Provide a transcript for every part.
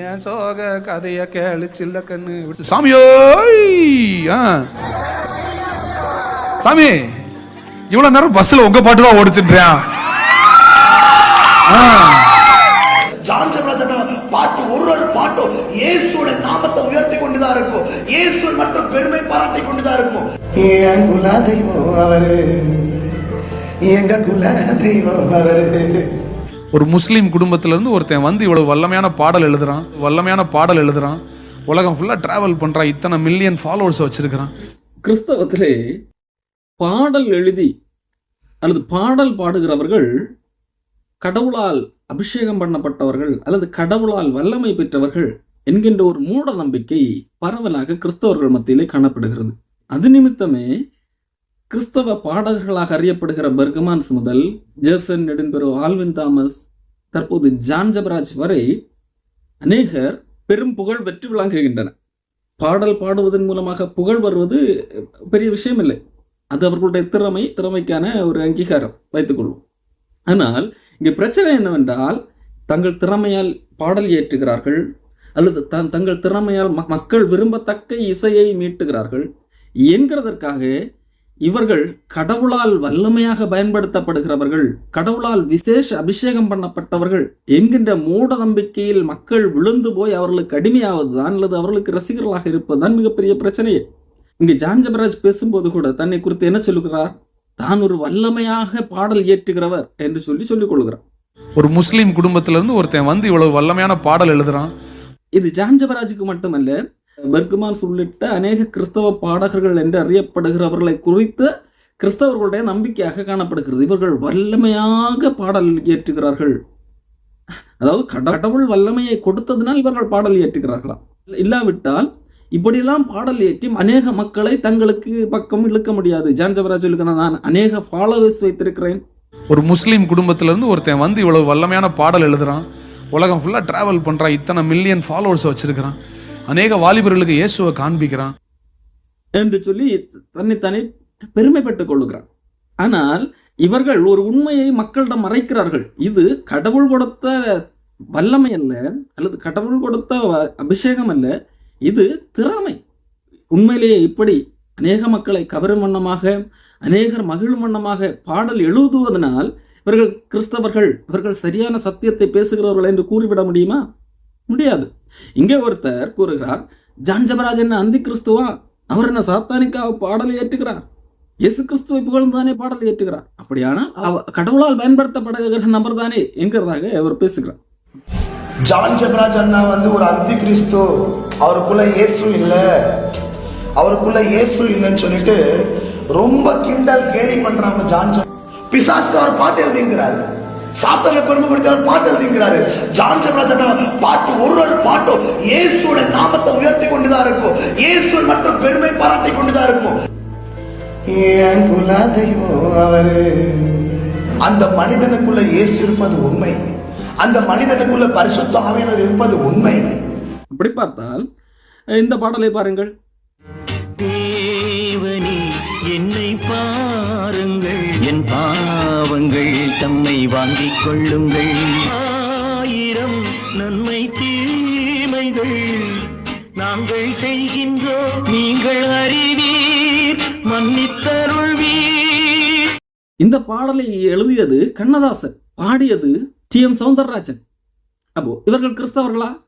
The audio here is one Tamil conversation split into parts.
என் சோக கதைய கேளு சில்ல கண்ணு சாமியோய். சாமி இவ்வளவு நேரம் பஸ்ல உங்க பாட்டு தான் ஓடிச்சுன்றியா ஜான் பாட்டு ஒரு ஒரு பாட்டும் இயேசுவோட நாமத்தை உயர்த்தி கொண்டுதான் இருக்கும். இயேசு மற்றும் பெருமை பாராட்டி கொண்டுதான் இருக்கும். என் குல தெய்வம் அவரு எங்க குல தெய்வம் அவரு. ஒரு முஸ்லீம் குடும்பத்திலேருந்து ஒருத்தன் வந்து இவ்வளவு வல்லமையான பாடல் எழுதுறான் வல்லமையான பாடல் எழுதுறான் உலகம் ஃபுல்லா ட்ராவல் பண்றான் இத்தனை மில்லியன் ஃபாலோவர்ஸ் வச்சிருக்கிறான். கிறிஸ்தவத்திலே பாடல் எழுதி அல்லது பாடல் பாடுகிறவர்கள் கடவுளால் அபிஷேகம் பண்ணப்பட்டவர்கள் அல்லது கடவுளால் வல்லமை பெற்றவர்கள் என்கின்ற ஒரு மூட நம்பிக்கை பரவலாக கிறிஸ்தவர்கள் மத்தியிலே காணப்படுகிறது. அது நிமித்தமே கிறிஸ்தவ பாடகர்களாக அறியப்படுகிற பர்கமான்ஸ் முதல் ஜெர்சன் நெடும்பெரோ ஆல்வின் தாமஸ் தற்போது ஜான் ஜபராஜ் வரை அநேகர் பெரும் புகழ் பெற்று விளங்குகின்றனர். பாடல் பாடுவதன் மூலமாக புகழ் வருவது பெரிய விஷயம் இல்லை அது அவர்களுடைய திறமை திறமைக்கான ஒரு அங்கீகாரம் வைத்துக்கொள்வோம். ஆனால் இங்கே பிரச்சனை என்னவென்றால் தங்கள் திறமையால் பாடல் இயற்றுகிறார்கள் அல்லது தன் தங்கள் திறமையால் ம- மக்கள் விரும்பத்தக்க இசையை மீட்டுகிறார்கள் என்கிறதற்காக இவர்கள் கடவுளால் வல்லமையாக பயன்படுத்தப்படுகிறவர்கள் கடவுளால் விசேஷ அபிஷேகம் பண்ணப்பட்டவர்கள் என்கின்ற மூட நம்பிக்கையில் மக்கள் விழுந்து போய் அவர்களுக்கு அடிமையாவதுதான் அல்லது அவர்களுக்கு ரசிகர்களாக இருப்பதுதான் மிகப்பெரிய பிரச்சனையே. இங்கே ஜான் ஜபராஜ் பேசும்போது கூட தன்னை குறித்து என்ன சொல்லுகிறார்? தான் ஒரு வல்லமையாக பாடல் இயற்றுகிறவர் என்று சொல்லி சொல்லிக் கொள்கிறார். ஒரு முஸ்லீம் குடும்பத்துல இருந்து ஒருத்தன் வந்து இவ்வளவு வல்லமையான பாடல் எழுதுறான். இது ஜான் ஜபராஜுக்கு மட்டுமல்ல பெர்க்மான்ஸ் உள்ளிட்ட அநேக கிறிஸ்தவ பாடகர்கள் என்று அறியப்படுகிறவர்களை குறித்து கிறிஸ்தவர்களுடைய நம்பிக்கையாக காணப்படுகிறது. இவர்கள் வல்லமையாக பாடல் இயற்றுகிறார்கள். அதாவது கடவுள் வல்லமையை கொடுத்ததினால் இவர்கள் பாடல் இயற்றுகிறார்களாம். இல்லாவிட்டால் இப்படியெல்லாம் பாடல் ஏற்றி அநேக மக்களை தங்களுக்கு பக்கம் இழுக்க முடியாது. ஜான் ஜபராஜ் நான் அநேக ஃபாலோவர்ஸ் வைத்திருக்கிறேன். ஒரு முஸ்லீம் குடும்பத்திலேருந்து ஒருத்தன் வந்து இவ்வளவு வல்லமையான பாடல் எழுதுறான். உலகம் ஃபுல்லாக டிராவல் பண்ணுறான் இத்தனை மில்லியன் ஃபாலோவர்ஸ் வச்சிருக்கிறான். அநேக வாலிபர்களுக்கு இயேசுவை காண்பிக்கிறான். என்று சொல்லி தன்னைத்தானே பெருமைப்பட்டுக் கொள்ளுகிறான். ஆனால் இவர்கள் ஒரு உண்மையை மக்களிடம் மறைக்கிறார்கள். இது கடவுள் கொடுத்த வல்லமை அல்ல அல்லது கடவுள் கொடுத்த அபிஷேகம் அல்ல இது திறமை. உண்மையிலேயே இப்படி அநேக மக்களை கவரும் வண்ணமாக அநேகர் மகிழும் வண்ணமாக பாடல் எழுதுவதனால் இவர்கள் கிறிஸ்தவர்கள் இவர்கள் சரியான சத்தியத்தை பேசுகிறவர்கள் என்று கூறிவிட முடியுமா? முடியாது. இங்கே ஒருத்தர் கூறுகிறார் ஜான் ஜபராஜ் என்ன அந்தி கிறிஸ்துவா அவர் என்ன சாத்தானிக்காக பாடலை ஏற்றுகிறார் இயேசு கிறிஸ்துவை புகழ்ந்தானே பாடல் ஏற்றுகிறார் அப்படியானால் கடவுளால் பயன்படுத்தப்படுகிற நபர் தானே என்கிறதாக அவர் பேசுகிறார். ஜான் ஜபராஜ் அண்ணா வந்து ஒரு அந்தி கிறிஸ்து அவருக்குள்ள இயேசு இல்ல. அவருக்குள்ள இயேசு இல்லைன்னு சொல்லிட்டு ரொம்ப கிண்டல் கேலி பண்றாங்க ஜான் ஜப- அவர் பாட்டு எழுதிங்கிறாரு. சாத்தனை பெருமைப்படுத்தி அவர் பாட்டு எழுதிங்கிறாரு ஜான் ஜபராஜ் அண்ணா பாட்டு ஒரு ஒரு பாட்டும் இயேசுவோட நாமத்தை உயர்த்தி கொண்டுதான் இருக்கும். இயேசு மற்றும் பெருமை பாராட்டி கொண்டுதான் இருக்கும். என் குல தெய்வம் அவரு? அந்த மனிதனுக்குள்ள இயேசு இருப்பது உண்மை. அந்த மனிதனுக்குள்ள பரிசுத்த ஆவியானவர் இருப்பது உண்மை. அப்படி பார்த்தால் இந்த பாடலை பாருங்கள். தேவனே என்னை பாருங்கள். என் பாவங்கள் தம்மை வாங்கிக் கொள்ளுங்கள். ஆயிரம் நன்மை தீமைகள் நாங்கள் செய்கின்றோம். நீங்கள் அறிவீர் மன்னித்தருள்வீர். இந்த பாடலை எழுதியது கண்ணதாசன் பாடியது டி. எம். சவுந்தரராஜன். அப்போ இவர்கள் கிறிஸ்தவர்களா?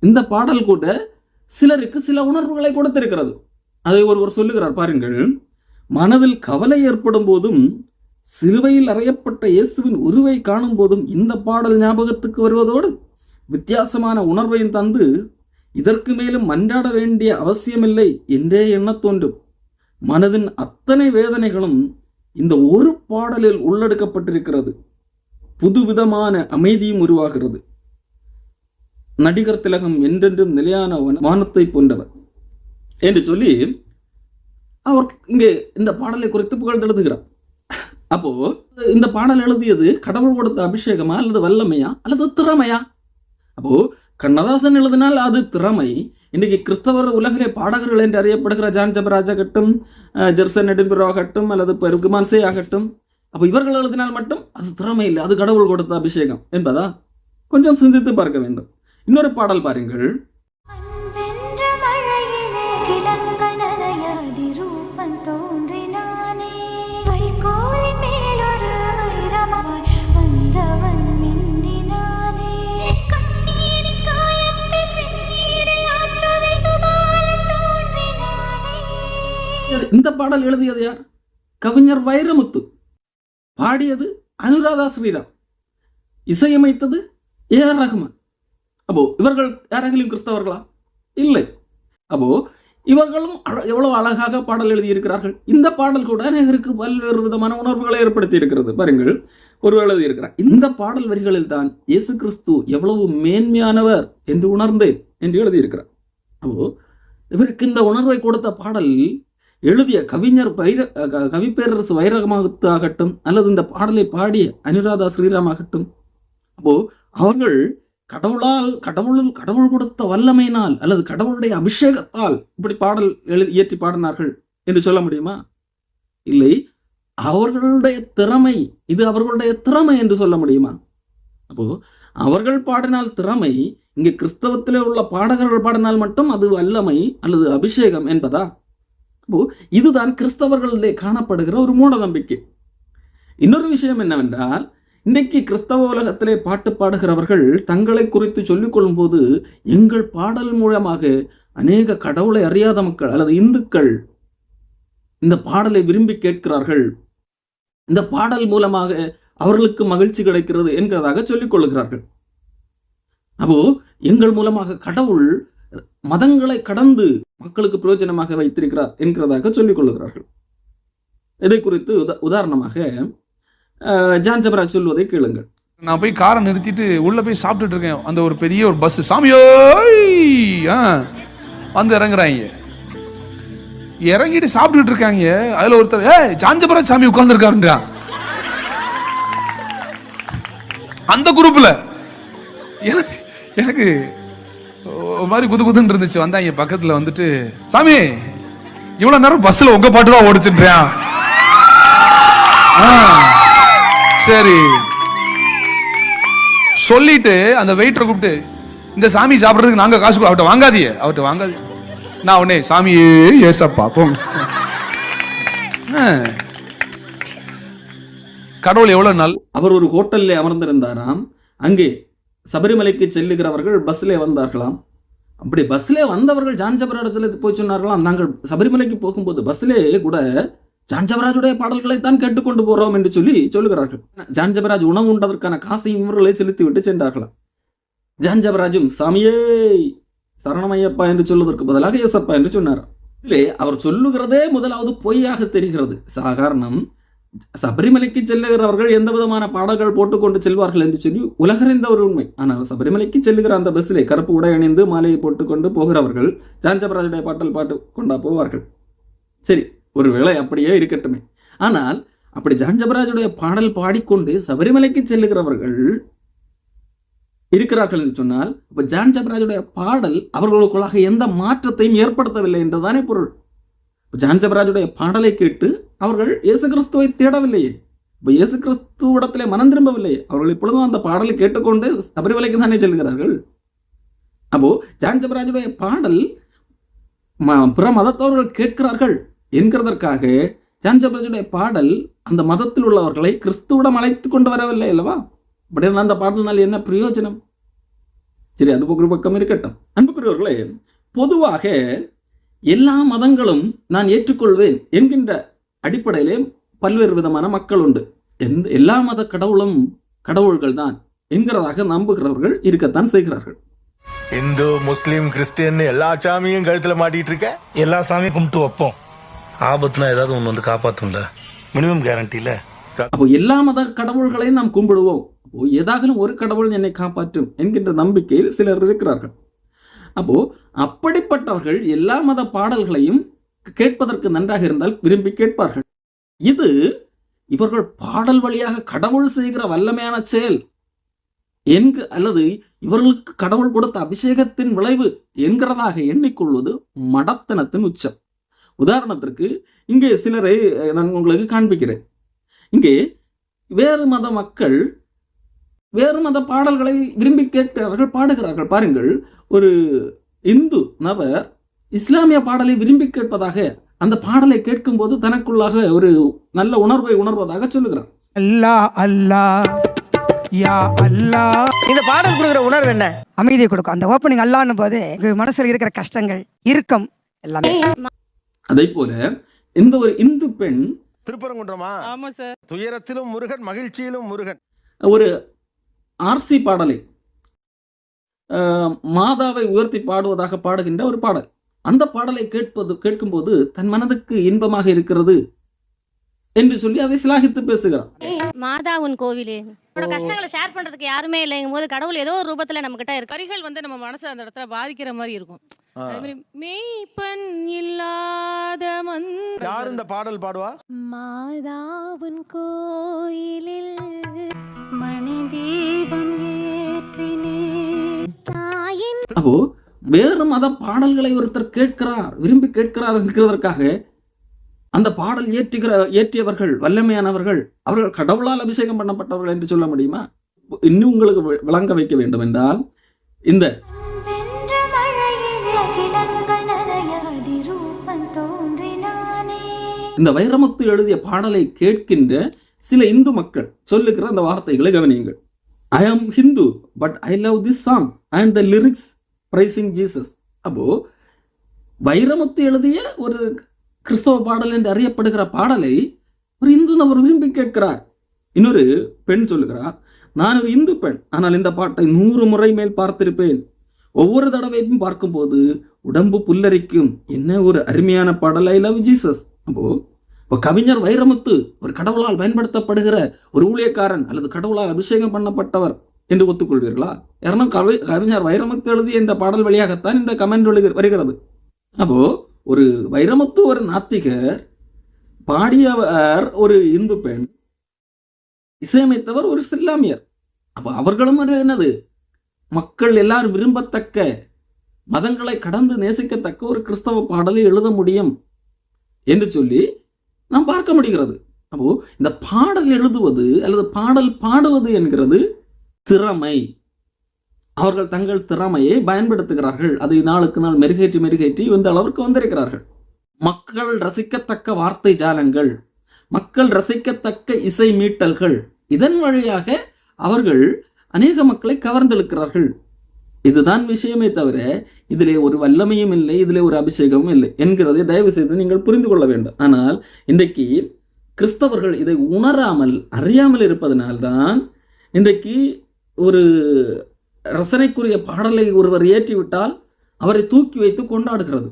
இந்த பாடல் கூட சிலருக்கு சில உணர்வுகளை கொடுத்திருக்கிறது. அதை ஒருவர் சொல்லுகிறார் பாருங்கள். மனதில் கவலை ஏற்படும் போதும் சிலுவையில் அறையப்பட்ட இயேசுவின் உருவை காணும் போதும் இந்த பாடல் ஞாபகத்துக்கு வருவதோடு வித்தியாசமான உணர்வையும் தந்து இதற்கு மேலும் மன்றாட வேண்டிய அவசியமில்லை என்றே எண்ண தோன்றும். மனதின் அத்தனை வேதனைகளும் இந்த ஒரு பாடலில் உள்ளடக்கப்பட்டிருக்கிறது. புதுவிதமான அமைதியும் உருவாகிறது. நடிகர் திலகம் என்றென்றும் நிலையான வன- வானத்தை போன்றவர். என்று சொல்லி அவர் இங்கே இந்த பாடலை குறித்து புகழ்ந்தெழுதுகிறார் அப்போ இந்த பாடல் எழுதியது கடவுள் கொடுத்த அபிஷேகமா அல்லது வல்லமையா அல்லது திறமையா? அப்போ கண்ணதாசன் எழுதினால் அது திறமை. இன்னைக்கு கிறிஸ்தவர் உலகிலே பாடகர்கள் என்று அறியப்படுகிற ஜான் ஜபராஜ் ஆகட்டும் ஜெர்சன் நெடும்பிரோ ஆகட்டும் அல்லது பெருகுமான்சே ஆகட்டும் அப்போ இவர்கள் எழுதினால் மட்டும் அது திறமை இல்லை அது கடவுள் கொடுத்த அபிஷேகம் என்பதா? கொஞ்சம் சிந்தித்து பார்க்க வேண்டும். இன்னொரு பாடல் பாருங்கள். இந்த பாடல் எழுதியது யார்? கவிஞர் வைரமுத்து. பாடியது அனுராதா ஸ்ரீராம் இசையமைத்தது ஏ ஆர் ரஹ்மான் அப்போ இவர்கள் யாராகிலும் கிறிஸ்தவர்களா? இல்லை. அப்போ இவர்களும் எவ்வளவு அழகாக பாடல் எழுதியிருக்கிறார்கள். இந்த பாடல் கூட நேருக்கு பல்வேறு விதமான உணர்வுகளை ஏற்படுத்தி இருக்கிறது பாருங்கள் ஒரு எழுதியிருக்கிறார். இந்த பாடல் வரிகளில் தான் இயேசு கிறிஸ்து எவ்வளவு மேன்மையானவர் என்று உணர்ந்தேன் என்று எழுதியிருக்கிறார். அப்போ இவருக்கு இந்த உணர்வை கொடுத்த பாடல் எழுதிய கவிஞர் வைர கவிப்பேரரசு வைரகமாகட்டும் அல்லது இந்த பாடலை பாடிய அனுராதா ஸ்ரீராம் ஆகட்டும் அப்போ அவர்கள் கடவுளால் கடவுள் கடவுள் கொடுத்த வல்லமையினால் அல்லது கடவுளுடைய அபிஷேகத்தால் இப்படி பாடல் எழுதி இயற்றி பாடினார்கள் என்று சொல்ல முடியுமா? இல்லை. அவர்களுடைய திறமை இது அவர்களுடைய திறமை என்று சொல்ல முடியுமா? அப்போ அவர்கள் பாடினால் திறமை இங்கே கிறிஸ்தவத்திலே உள்ள பாடகர்கள் பாடினால் மட்டும் அது வல்லமை அல்லது அபிஷேகம் என்பதா? அப்போ இதுதான் கிறிஸ்தவர்களிலே காணப்படுகிற ஒரு மூட நம்பிக்கை இன்னொரு விஷயம் என்னவென்றால் இன்றைக்கு கிறிஸ்தவ உலகத்திலே பாட்டு பாடுகிறவர்கள் தங்களை குறித்து சொல்லிக்கொள்ளும் போது எங்கள் பாடல் மூலமாக அநேக கடவுளை அறியாத மக்கள் அல்லது இந்துக்கள் இந்த பாடலை விரும்பி கேட்கிறார்கள். இந்த பாடல் மூலமாக அவர்களுக்கு மகிழ்ச்சி கிடைக்கிறது என்கிறதாக சொல்லிக் கொள்ளுகிறார்கள். அப்போ எங்கள் மூலமாக கடவுள் மதங்களை கடந்து மக்களுக்கு பிரயோஜனமாக வைத்திருக்கிறார் என்கிறதாக சொல்லிக் கொள்ளுகிறார்கள். இதை குறித்து உத உதாரணமாக அஹ், ஜான் சொல்வதை கேளுங்கள். நான் போய் காரை நிறுத்திட்டு உள்ள போய் சாப்பிட்டுட்டு இருக்கேன். அந்த ஒரு பெரிய ஒரு பஸ் சாமியோ ஆ வந்து இறங்குறாங்க. இறங்கிட்டு சாப்பிட்டுட்டு இருக்காங்க. அதுல ஒருத்தர் ஏ ஜாஞ்சபராஜ் சாமி உட்கார்ந்துருக்காருன்றா. அந்த குரூப்ல எனக்கு எனக்கு ஒரு மாதிரி குது குதுன்னு இருந்துச்சு வந்தாங்க பக்கத்துல வந்துட்டு சாமி இவ்வளவு நேரம் பஸ்ல உங்க பாட்டு தான் ஓடிச்சுன்றியான் ஆ, சரி. சொல்லிட்டு அந்த வெயிட்டரை கூப்பிட்டு இந்த சாமி சாப்பிடுறதுக்கு நாங்க காசு அவட்ட அவர்ட்ட அவட்ட அவர்ட்ட நான் உடனே சாமியே ஏசப்பா போங்க ஆ. கடவுள் எவ்வளவு நாள் அவர் ஒரு ஹோட்டலில் அமர்ந்திருந்தாராம். அங்கே சபரிமலைக்கு செல்லுகிறவர்கள் பஸ்ஸிலே வந்தார்களாம். அப்படி பஸ்ஸிலே வந்தவர்கள் ஜான்ஜபராடத்தில் போய் சொன்னார்களாம். நாங்கள் சபரிமலைக்கு போகும்போது பஸ்ஸிலே கூட ஜான்ஜபராஜுடைய பாடல்களை தான் கேட்டுக்கொண்டு போறோம் என்று சொல்லி சொல்லுகிறார்கள். ஜான்ஜபராஜ் உணவு உண்டதற்கான காசையும் இவர்களை செலுத்தி விட்டு சென்றார்களாம். ஜான்ஜபராஜும் சாமியே சரணமையப்பா என்று சொல்வதற்கு பதிலாக எஸ்அப்பா என்று சொன்னார் இதிலே அவர் சொல்லுகிறதே முதலாவது பொய்யாக தெரிகிறது. சாகாரணம் சபரிமலைக்கு செல்லுகிறவர்கள் எந்த விதமான பாடல்கள் போட்டுக்கொண்டு செல்வார்கள் என்று சொல்லி உலகறிந்த ஒரு உண்மை. ஆனால் சபரிமலைக்கு செல்லுகிற அந்த பஸ்ஸிலே கருப்பு உடை அணிந்து மாலையை போட்டுக்கொண்டு போகிறவர்கள் ஜான்ஜபராஜுடைய பாட்டல் பாட்டு கொண்டா போவார்கள். சரி ஒருவேளை அப்படியே இருக்கட்டுமே. ஆனால் அப்படி ஜான்ஜபராஜுடைய பாடல் பாடிக்கொண்டு சபரிமலைக்கு செல்லுகிறவர்கள் இருக்கிறார்கள் என்று சொன்னால் இப்போ ஜான் ஜபராஜுடைய பாடல் அவர்களுக்குள்ளாக எந்த மாற்றத்தையும் ஏற்படுத்தவில்லை என்றுதானே பொருள். இப்போ ஜான்ஜபராஜுடைய பாடலை கேட்டு அவர்கள் இயேசு கிறிஸ்துவை தேடவில்லையே. இப்போ இயேசு கிறிஸ்துவிடத்திலே மனம் திரும்பவில்லையே. அவர்கள் இப்பொழுதும் அந்த பாடலை கேட்டுக்கொண்டு சபரிமலைக்கு தானே செல்கிறார்கள்? அப்போ ஜான்ஜபராஜுடைய பாடல் ம- பிற மதத்தவர்கள் கேட்கிறார்கள் என்கிறதற்காக ஜான்ஜபராஜுடைய பாடல் அந்த மதத்தில் உள்ளவர்களை கிறிஸ்துவிடம் அழைத்து கொண்டு வரவில்லை அல்லவா? அப்படின்னா அந்த பாடலினால் என்ன பிரயோஜனம்? சரி அது ஒரு பக்கம் இருக்கட்டும். அன்புக்குரியவர்களே பொதுவாக எல்லா மதங்களும் நான் ஏற்றுக்கொள்வேன் என்கின்ற அடிப்படையிலே பல்வேறு விதமான மக்கள் உண்டு. எந்த எல்லா மத கடவுளும் கடவுள்கள் தான் என்கிறதாக நம்புகிறவர்கள் இருக்கத்தான் செய்கிறார்கள். இந்து முஸ்லீம் கிறிஸ்டியன் எல்லா சாமியும் கழுத்துல மாட்டிட்டு இருக்க? எல்லா சாமியும் கும்பிட்டு வைப்போம். ஆபத்துனா ஏதாவது ஒன்று வந்து காப்பாற்றும்ல மினிமம் கேரண்டியில் அப்போ எல்லா மத கடவுள்களையும் நாம் கும்பிடுவோம். ஏதாகலும் ஒரு கடவுள் என்னை காப்பாற்றும் என்கின்ற நம்பிக்கையில் சிலர் இருக்கிறார்கள். அப்போ அப்படிப்பட்டவர்கள் எல்லா மத பாடல்களையும் கேட்பதற்கு நன்றாக இருந்தால் விரும்பி கேட்பார்கள். இது இவர்கள் பாடல் வழியாக கடவுள் செய்கிற வல்லமையான செயல் என்கு அல்லது இவர்களுக்கு கடவுள் கொடுத்த அபிஷேகத்தின் விளைவு என்கிறதாக எண்ணிக்கொள்வது மடத்தனத்தின் உச்சம். உதாரணத்திற்கு இங்கே சிலரை நான் உங்களுக்கு காண்பிக்கிறேன். இங்கே வேறு மத மக்கள் வேறு மத பாடல்களை விரும்பி கேட்கிறார்கள் பாடுகிறார்கள். பாருங்கள் ஒரு இந்து நபர் இஸ்லாமிய பாடலை விரும்பி கேட்பதாக அந்த பாடலை கேட்கும்போது தனக்குள்ளாக ஒரு நல்ல உணர்வை உணர்வதாக சொல்லுகிறார். அல்லாஹ் அல்லாஹ் யா அல்லாஹ் இந்த பாடல் கொடுக்குற உணர்வு என்ன? அமைதியை கொடுக்கும். அந்த ஓப்பனிங் அல்லான்னு போது இங்க மனசுல இருக்கிற கஷ்டங்கள் இறுக்கம் எல்லாமே. அதே போல இந்த ஒரு இந்து பெண் திருப்பரங்குன்றமா? ஆமா சார். துயரத்திலும் முருகன் மகிழ்ச்சியிலும் முருகன். ஒரு ஆர்சி பாடலை மாதாவை உயர்த்தி பாடுவதாக பாடுகின்ற ஒரு பாடல். அந்த பாடலை கேட்பது கேட்கும்போது தன் மனதுக்கு இன்பமாக இருக்கிறது என்று சொல்லி அதை சிலாகித்து பேசுகிறார் மாதா உன் கோவிலே. என்னோட கஷ்டங்களை ஷேர் பண்றதுக்கு யாருமே இல்லைங்கும் போது கடவுள் ஏதோ ஒரு ரூபத்துல நம்ம கிட்ட இருக்கு. வரிகள் வந்து நம்ம மனசை அந்த இடத்துல பாதிக்கிற மாதிரி இருக்கும். அதே மாதிரி மெய்ப்பன் இல்லாத மன் யார் இந்த பாடல் பாடுவா? மாதா உன் கோயிலில் மணி தீபம் ஏற்றினேன் தாயின் அப்போ வேறு மத பாடல்களை ஒருத்தர் கேட்கிறார் விரும்பி கேட்கிறார் என்கிறதற்காக அந்த பாடல் ஏற்றுகிற ஏற்றியவர்கள் வல்லமையானவர்கள் அவர்கள் கடவுளால் அபிஷேகம் பண்ணப்பட்டவர்கள் என்று சொல்ல முடியுமா? இன்னும் உங்களுக்கு விளங்க வைக்க வேண்டும் என்றால் இந்த இந்த வைரமுத்து எழுதிய பாடலை கேட்கின்ற சில இந்து மக்கள் சொல்லுகிற அந்த வார்த்தைகளை கவனியுங்கள். I am Hindu but I love this song and the lyrics praising Jesus அப்போ வைரமுத்து எழுதிய ஒரு கிறிஸ்தவ பாடல் என்று அறியப்படுகிற பாடலை ஒரு இந்து நபர் விரும்பி கேட்கிறார். இன்னொரு பெண் சொல்லுகிறார் நான் ஒரு இந்து பெண் ஆனால் இந்த பாட்டை நூறு முறை மேல் பார்த்திருப்பேன். ஒவ்வொரு தடவையும் பார்க்கும்போது உடம்பு புல்லரிக்கும். என்ன ஒரு அருமையான பாடல் ஐ லவ் ஜீசஸ் அப்போ இப்போ கவிஞர் வைரமுத்து ஒரு கடவுளால் பயன்படுத்தப்படுகிற ஒரு ஊழியக்காரன் அல்லது கடவுளால் அபிஷேகம் பண்ணப்பட்டவர் என்று ஒத்துக்கொள்வீர்களா? யாரும் கவி கவிஞர் வைரமுத்து எழுதிய இந்த பாடல் வழியாகத்தான் இந்த கமெண்ட் வருகிறது. அப்போ ஒரு வைரமுத்து ஒரு நாத்திகர் பாடியவர் ஒரு இந்து பெண் இசையமைத்தவர் ஒரு இஸ்லாமியர் அப்போ அவர்களும் என்னது? மக்கள் எல்லாரும் விரும்பத்தக்க மதங்களை கடந்து நேசிக்கத்தக்க ஒரு கிறிஸ்தவ பாடலை எழுத முடியும் என்று சொல்லி நாம் பார்க்க முடிகிறது. அப்போ இந்த பாடல் எழுதுவது அல்லது பாடல் பாடுவது என்கிறது திறமை. அவர்கள் தங்கள் திறமையை பயன்படுத்துகிறார்கள். அதை நாளுக்கு நாள் மெருகேற்றி மெருகேற்றி இந்த அளவிற்கு வந்திருக்கிறார்கள். மக்கள் ரசிக்கத்தக்க வார்த்தை ஜாலங்கள் மக்கள் ரசிக்கத்தக்க இசை மீட்டல்கள் இதன் வழியாக அவர்கள் அநேக மக்களை கவர்ந்தெழுக்கிறார்கள். இதுதான் விஷயமே தவிர இதிலே ஒரு வல்லமையும் இல்லை இதிலே ஒரு அபிஷேகமும் இல்லை என்கிறதை தயவு செய்து நீங்கள் புரிந்து கொள்ள வேண்டும். ஆனால் இன்றைக்கு கிறிஸ்தவர்கள் இதை உணராமல் அறியாமல் இருப்பதனால்தான் இன்றைக்கு ஒரு ரசனைக்குரிய பாடலை ஒருவர் ஏற்றிவிட்டால் அவரை தூக்கி வைத்து கொண்டாடுகிறது.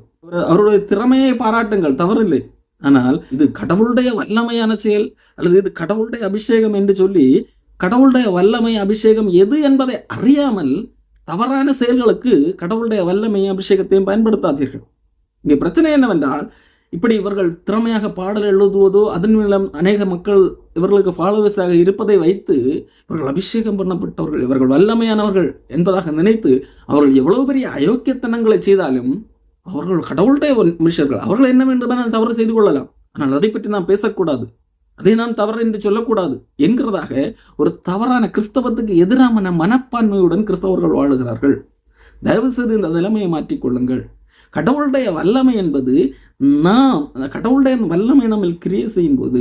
அவருடைய திறமையை பாராட்டுங்கள் தவறில்லை. ஆனால் இது கடவுளுடைய வல்லமையான செயல் அல்லது இது கடவுளுடைய அபிஷேகம் என்று சொல்லி கடவுளுடைய வல்லமை அபிஷேகம் எது என்பதை அறியாமல் தவறான செயல்களுக்கு கடவுளுடைய வல்லமையும் அபிஷேகத்தையும் பயன்படுத்தாதீர்கள். இங்கே பிரச்சனை என்னவென்றால் இப்படி இவர்கள் திறமையாக பாடல் எழுதுவதோ அதன் மூலம் அநேக மக்கள் இவர்களுக்கு ஃபாலோவர்ஸாக இருப்பதை வைத்து இவர்கள் அபிஷேகம் பண்ணப்பட்டவர்கள் இவர்கள் வல்லமையானவர்கள் என்பதாக நினைத்து அவர்கள் எவ்வளவு பெரிய அயோக்கியத்தனங்களை செய்தாலும் அவர்கள் கடவுள்கிட்ட மனுஷர்கள் அவர்கள் என்ன வேண்டுமானால் தவறு செய்து கொள்ளலாம். ஆனால் அதை பற்றி நாம் பேசக்கூடாது. அதை நாம் தவறு என்று சொல்லக்கூடாது என்கிறதாக ஒரு தவறான கிறிஸ்தவத்துக்கு எதிரான மனப்பான்மையுடன் கிறிஸ்தவர்கள் வாழுகிறார்கள். தயவு செய்து இந்த நிலைமையை மாற்றிக்கொள்ளுங்கள் கடவுளுடைய வல்லமை என்பது நாம் கடவுளுடைய வல்லமை நம்ம கிரியை செய்யும் போது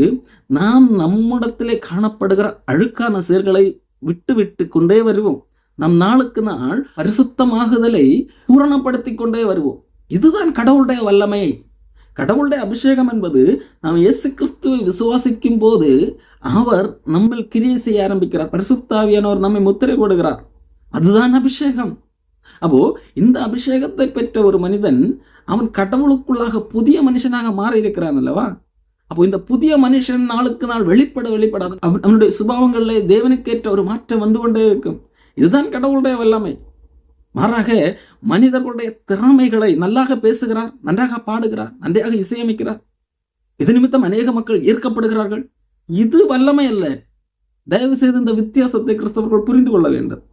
நாம் நம்மிடத்திலே காணப்படுகிற அழுக்கான செயல்களை விட்டு விட்டு கொண்டே வருவோம். நம் நாளுக்கு நாள் பரிசுத்தமாகுதலை பூரணப்படுத்தி கொண்டே வருவோம். இதுதான் கடவுளுடைய வல்லமை கடவுளுடைய அபிஷேகம் என்பது நாம் இயேசு கிறிஸ்துவை விசுவாசிக்கும் போது அவர் நம்மில் கிரியை செய்ய ஆரம்பிக்கிறார். பரிசுத்தாவியானவர் நம்மை முத்திரை போடுகிறார். அதுதான் அபிஷேகம். அப்போ இந்த அபிஷேகத்தை பெற்ற ஒரு மனிதன் அவன் கடவுளுக்குள்ளாக புதிய மனுஷனாக மாறி இருக்கிறான் அல்லவா? அப்போ இந்த புதிய மனுஷன் நாளுக்கு நாள் வெளிப்பட வெளிப்படாது. அவனுடைய சுபாவங்களில் தேவனுக்கேற்ற ஒரு மாற்றம் வந்து கொண்டே இருக்கும். இதுதான் கடவுளுடைய வல்லமை. மாறாக மனிதர்களுடைய திறமைகளை நல்லாக பேசுகிறார் நன்றாக பாடுகிறார் நன்றாக இசையமைக்கிறார். இது நிமித்தம் அநேக மக்கள் ஈர்க்கப்படுகிறார்கள். இது வல்லமை அல்ல. தயவு செய்து இந்த வித்தியாசத்தை கிறிஸ்தவர்கள் புரிந்து கொள்ள வேண்டும்.